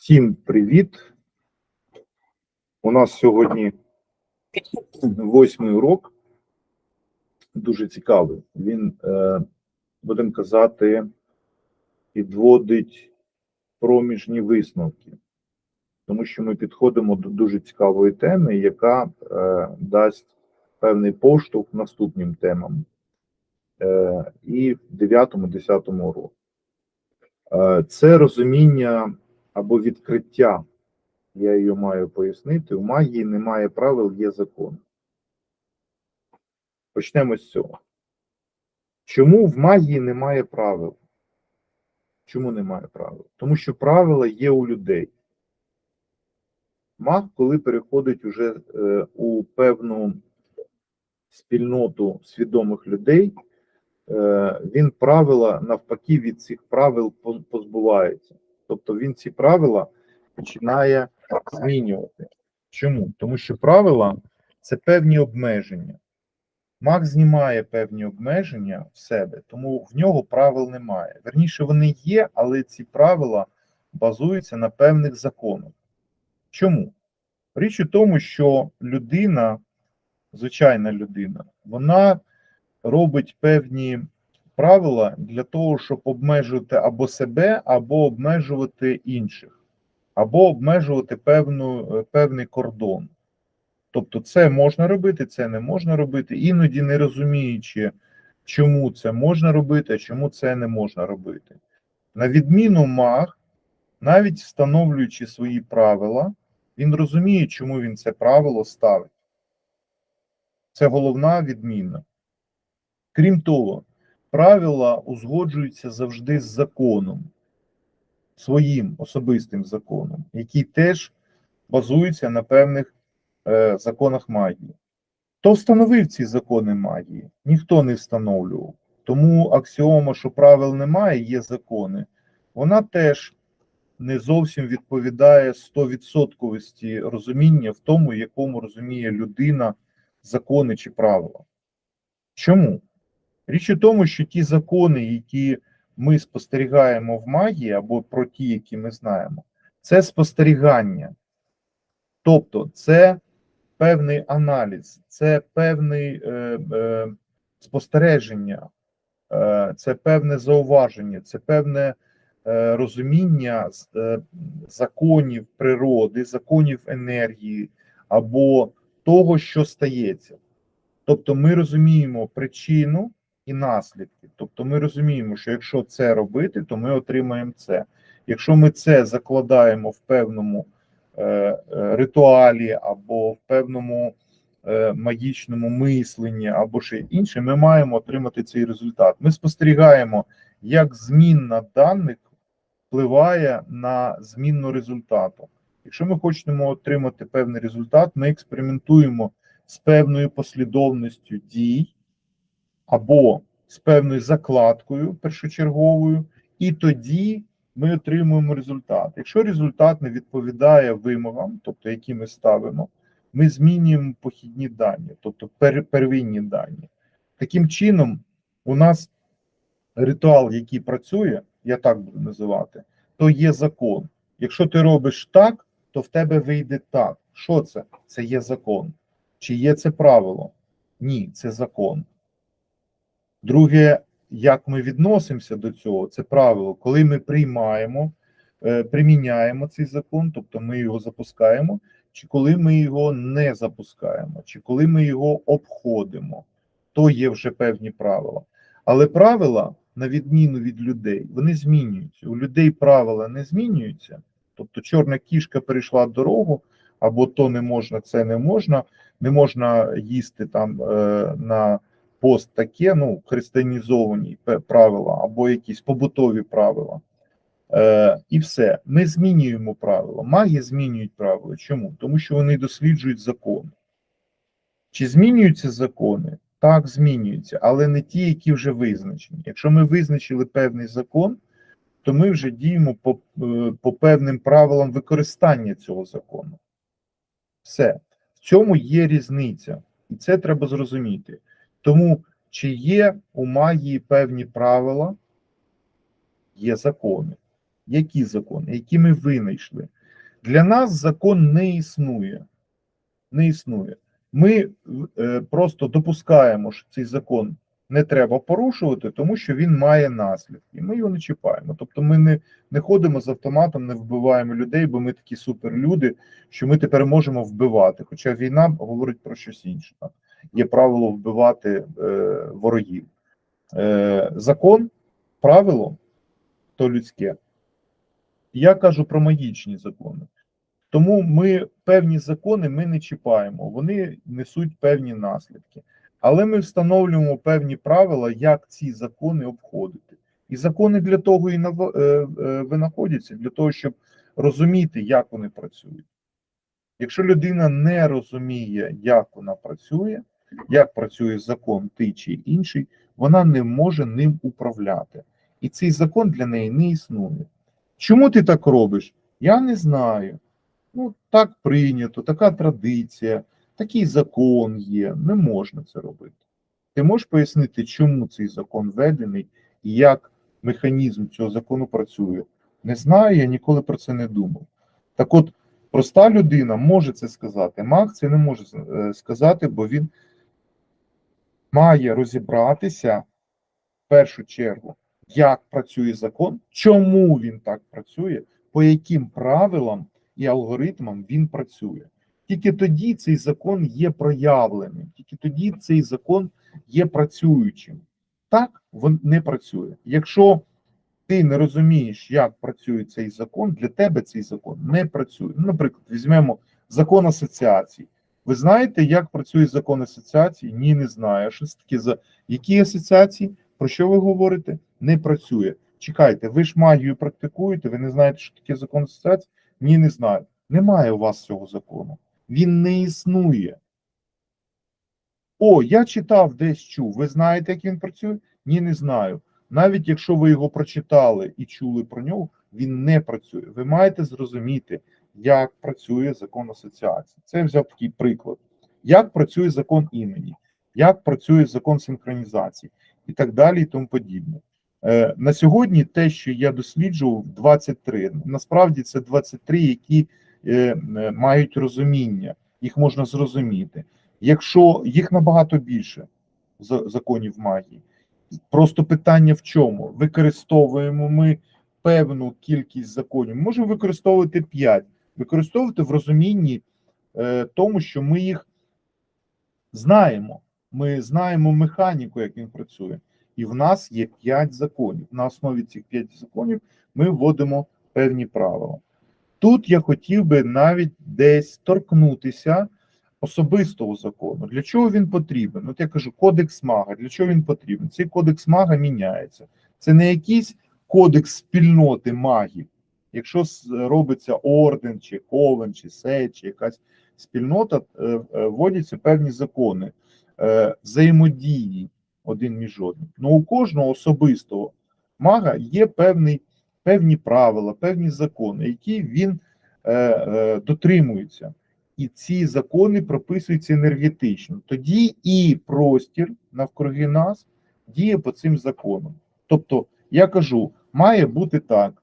Всім привіт! У нас сьогодні восьмий урок. Дуже цікавий. Він, е, будемо казати, підводить проміжні висновки, тому що ми підходимо до дуже цікавої теми, яка е, дасть певний поштовх наступним темам. Е, і в 9-10 уроку. Це розуміння або відкриття, я її маю пояснити. У магії немає правил, є закон. Почнемо з цього. Чому в магії немає правил? Чому немає правил? Тому що правила є у людей. Маг, коли переходить уже е, у певну спільноту свідомих людей, е, він правила навпаки від цих правил позбувається. Тобто він ці правила починає змінювати. Чому? Тому що правила це певні обмеження. Маг знімає певні обмеження в себе, тому в нього правил немає. Верніше, вони є, але ці правила базуються на певних законах. Чому? Річ у тому, що людина, звичайна людина, вона робить певні правила для того, щоб обмежувати або себе, або обмежувати інших, або обмежувати певну, е, певний кордон. Тобто, це можна робити, це не можна робити, іноді не розуміючи, чому це можна робити, а чому це не можна робити. На відміну маг, навіть встановлюючи свої правила, він розуміє, чому він це правило ставить. Це головна відміна. Крім того, правила узгоджуються завжди з законом, своїм особистим законом, який теж базується на певних е, законах магії. Хто встановив ці закони магії? Ніхто не встановлював. Тому аксіома, що правил немає, є закони, вона теж не зовсім відповідає 100% розуміння в тому, якому розуміє людина закони чи правила. Чому? Річ у тому, що ті закони, які ми спостерігаємо в магії, або про ті, які ми знаємо, це спостерігання. Тобто, це певний аналіз, це певне е, е, спостереження, е, це певне зауваження, це певне е, розуміння е, законів природи, законів енергії або того, що стається. Тобто, ми розуміємо причину і наслідки. Тобто, ми розуміємо, що якщо це робити, то ми отримаємо це. Якщо ми це закладаємо в певному е, е, ритуалі або в певному е, магічному мисленні, або ще інше, ми маємо отримати цей результат. Ми спостерігаємо, як змінна даних впливає на змінну результату. Якщо ми хочемо отримати певний результат, ми експериментуємо з певною послідовністю дій або з певною закладкою першочерговою, і тоді ми отримуємо результат. Якщо результат не відповідає вимогам, тобто які ми ставимо, ми змінюємо похідні дані, тобто первинні дані. Таким чином, у нас ритуал, який працює, я так буду називати, то є закон. Якщо ти робиш так, то в тебе вийде так. Що це? Це є закон. Чи є це правило? Ні, це закон. Друге, як ми відносимося до цього, це правило. Коли ми приймаємо, е, приміняємо цей закон, тобто ми його запускаємо, чи коли ми його не запускаємо, чи коли ми його обходимо, то є вже певні правила. Але правила, на відміну від людей, вони змінюються. У людей правила не змінюються. Тобто чорна кішка перейшла дорогу, або то не можна, це не можна, не можна їсти там е, на пост таке, ну, християнізовані правила, або якісь побутові правила. Е, і все. Ми змінюємо правила. Маги змінюють правила. Чому? Тому що вони досліджують закони. Чи змінюються закони? Так, змінюються, але не ті, які вже визначені. Якщо ми визначили певний закон, то ми вже діємо по, е, по певним правилам використання цього закону. Все. В цьому є різниця, і це треба зрозуміти. Тому чи є у магії певні правила, є закони. Які закони, які ми винайшли? Для нас закон не існує. Не існує. Ми е, просто допускаємо, що цей закон не треба порушувати, тому що він має наслідки. Ми його не чіпаємо. Тобто, ми не, не ходимо з автоматом, не вбиваємо людей, бо ми такі суперлюди, що ми тепер можемо вбивати. Хоча війна говорить про щось інше. Є правило вбивати е, ворогів. Е, закон, правило то людське. Я кажу про магічні закони. Тому ми певні закони ми не чіпаємо, вони несуть певні наслідки. Але ми встановлюємо певні правила, як ці закони обходити. І закони для того і е, винаходяться, для того, щоб розуміти, як вони працюють. Якщо людина не розуміє, як вона працює, як працює закон той чи інший, вона не може ним управляти. І цей закон для неї не існує. Чому ти так робиш? Я не знаю. Ну, так прийнято, така традиція, такий закон є, не можна це робити. Ти можеш пояснити, чому цей закон введений і як механізм цього закону працює? Не знаю, я ніколи про це не думав. Так от, проста людина може це сказати, маг це не може е, сказати, бо він має розібратися в першу чергу, як працює закон, чому він так працює, по яким правилам і алгоритмам він працює. Тільки тоді цей закон є проявленим, тільки тоді цей закон є працюючим. Так він не працює. Якщо ти не розумієш, як працює цей закон, для тебе цей закон не працює. Ну, Наприклад, візьмемо закон асоціацій. Ви знаєте, як працює закон асоціації? Ні, не знаю. Що це таке за які асоціації? Про що ви говорите? Не працює. Чекайте, ви ж магію практикуєте, ви не знаєте, що таке закон асоціації? Ні, не знаю. Немає у вас цього закону. Він не існує. О, я читав десь чув. Ви знаєте, як він працює? Ні, не знаю. Навіть якщо ви його прочитали і чули про нього, він не працює. Ви маєте зрозуміти, як працює закон асоціації. Це я взяв такий приклад. Як працює закон імені, як працює закон синхронізації і так далі, і тому подібне. Е, на сьогодні те, що я досліджував, 23. Насправді це 23, які е, мають розуміння, їх можна зрозуміти. Якщо їх набагато більше за- законів магії, просто питання в чому? Використовуємо ми певну кількість законів, можемо використовувати 5, використовувати в розумінні е, тому, що ми їх знаємо. Ми знаємо механіку, як він працює. І в нас є 5 законів. На основі цих 5 законів ми вводимо певні правила. Тут я хотів би навіть десь торкнутися особистого закону. Для чого він потрібен? От я кажу, кодекс мага. Для чого він потрібен? Цей кодекс мага міняється. Це не якийсь кодекс спільноти магів. Якщо робиться орден, чи ковен, чи сет, чи якась спільнота, е, е, вводяться певні закони е, взаємодії один між одним. Ну у кожного особистого мага є певний, певні правила, певні закони, які він е, е, дотримується. І ці закони прописуються енергетично. Тоді і простір навкруги нас діє по цим законам. Тобто, я кажу, має бути так.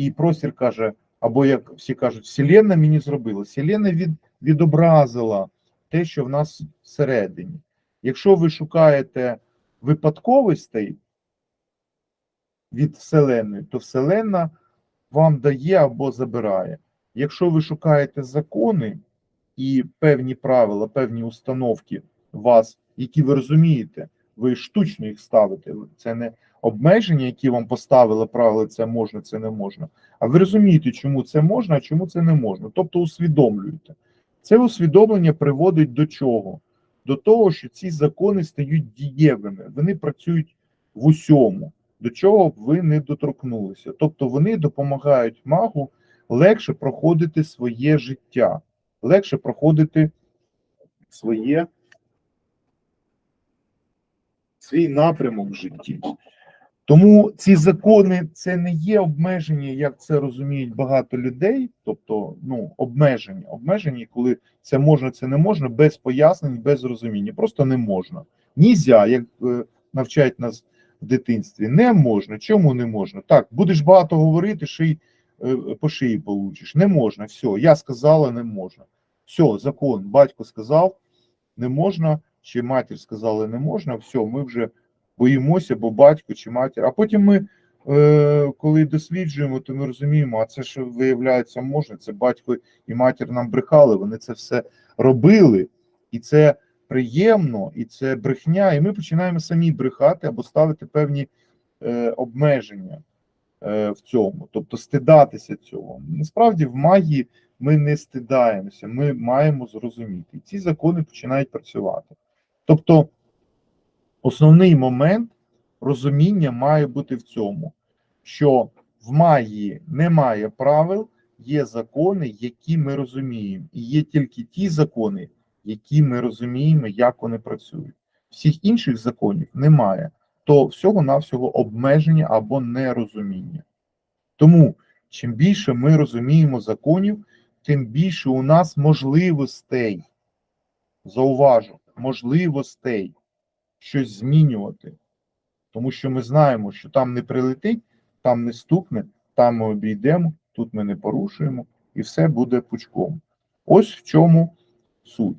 І простір каже, або як всі кажуть, Вселенна мені зробила. Вселенна від, відобразила те, що в нас всередині. Якщо ви шукаєте випадковостей від Вселенної, то Вселенна вам дає або забирає. Якщо ви шукаєте закони і певні правила, певні установки вас, які ви розумієте, ви штучно їх ставите. Це не обмеження, які вам поставили правила, це можна, це не можна. А ви розумієте, чому це можна, а чому це не можна. Тобто усвідомлюєте. Це усвідомлення приводить до чого? До того, що ці закони стають дієвими, вони працюють в усьому, до чого б ви не доторкнулися. Тобто вони допомагають магу легше проходити своє життя, легше проходити своє свій напрямок в житті. Тому ці закони це не є обмеження, як це розуміють багато людей. Тобто, ну, обмеження, обмеження, коли це можна, це не можна, без пояснень, без розуміння. Просто не можна. Нізя, як е, навчають нас в дитинстві? Не можна. Чому не можна? Так, будеш багато говорити, ший, е, по шиї получиш. Не можна. Все, я сказала, не можна. Все, закон, батько сказав, не можна, чи матір сказала, не можна. Все, ми вже боїмося, бо батько чи матір. А потім ми, е, коли досліджуємо, то ми розуміємо, а це що виявляється можна. Це батько і матір нам брехали, вони це все робили, і це приємно, і це брехня. І ми починаємо самі брехати або ставити певні е, обмеження е, в цьому, тобто стидатися цього. Насправді в магії ми не стидаємося, ми маємо зрозуміти. І ці закони починають працювати. Тобто, основний момент розуміння має бути в цьому, що в магії немає правил, є закони, які ми розуміємо, і є тільки ті закони, які ми розуміємо, як вони працюють. Всіх інших законів немає, то всього-навсього обмеження або нерозуміння. Тому, чим більше ми розуміємо законів, тим більше у нас можливостей, зауважу, можливостей щось змінювати. Тому що ми знаємо, що там не прилетить, там не стукне, там ми обійдемо, тут ми не порушуємо, і все буде пучком. Ось в чому суть.